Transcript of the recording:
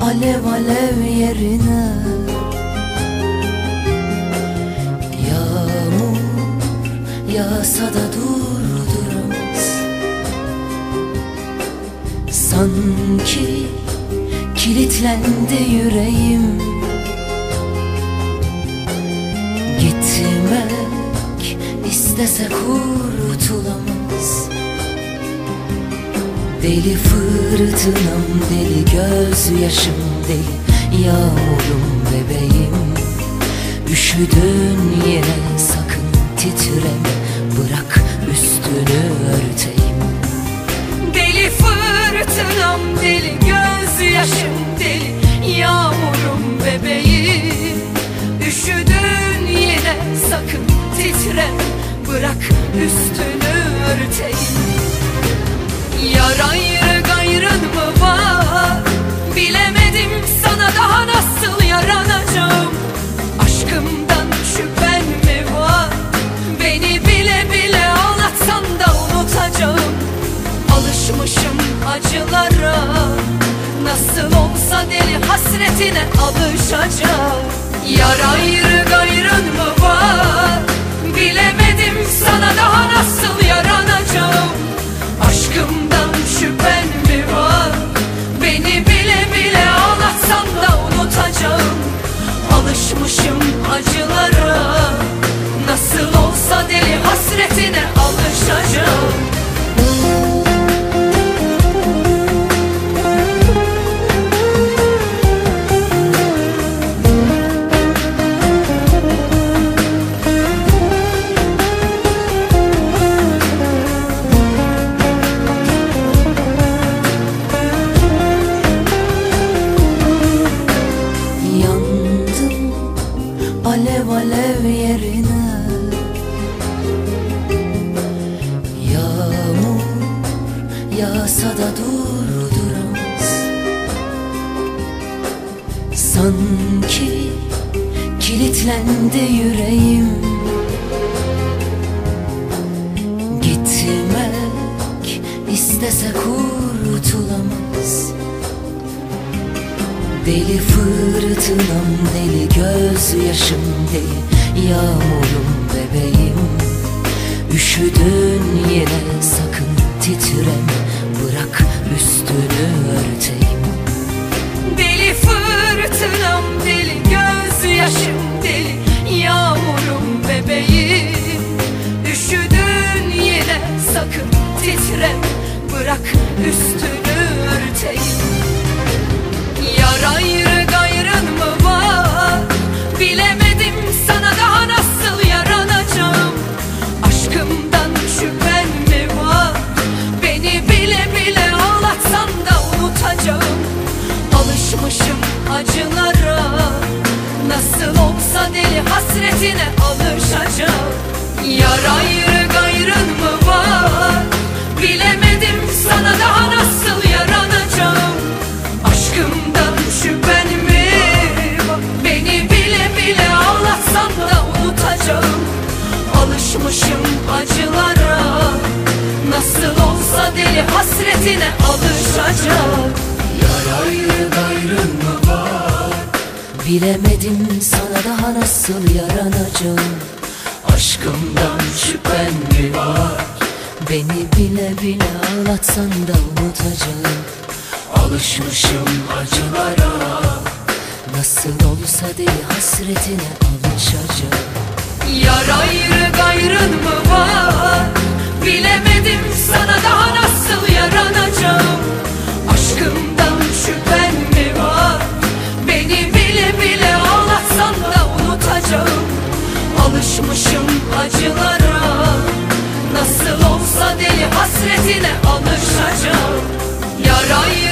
Alev alev yerine. Yağmur yağsa da durduramaz Sanki kilitlendi yüreğim. Gitmek istese kurtulamaz Deli fırtınam deli gözyaşım deli Yağmurum bebeğim. Üşüdün yine sakın titreme Bırak üstünü örteyim. Deli fırtınam deli gözyaşım deli Yağmurum bebeğim. Üşüdün yine sakın titre Bırak üstünü örteyim Alışmışım acılara. Nasıl olsa deli hasretine alışacağım. Yar ayrı gayrın mı var Alışmışım acılara alev alev yerine Yağmur yağsa da durduramaz. Sanki kilitlendi yüreğim. Gitmek istese kurtulamaz Deli fırtınam deli gözyaşım deli Yağmurum bebeğim. Üşüdün yine sakın titreme Bırak üstünü örteyim. Deli fırtınam deli gözyaşım deli Yağmurum bebeğim. Üşüdün yine sakın titre Bırak üstünü hasretine alışacağım. Yar ayrı gayrın mı var? Bilemedim sana daha nasıl yaranacağım. Aşkımdan şüphen mi? Beni bile bile ağlatsan da unutacağım. Alışmışım acılara. Nasıl olsa deli hasretine alışacağım. Yar ayrı gayrın Bilemedim sana daha nasıl yaranacağım. Aşkımdan şüphen mi var? Beni bile bile ağlatsan da unutacağım. Alışmışım acılara. Nasıl olsa deli hasretine alışacağım. Yar ayrı gayrın mı var? Bilemedim alışmışım acılara. Nasıl olsa deli hasretine alışacağım. Yarayı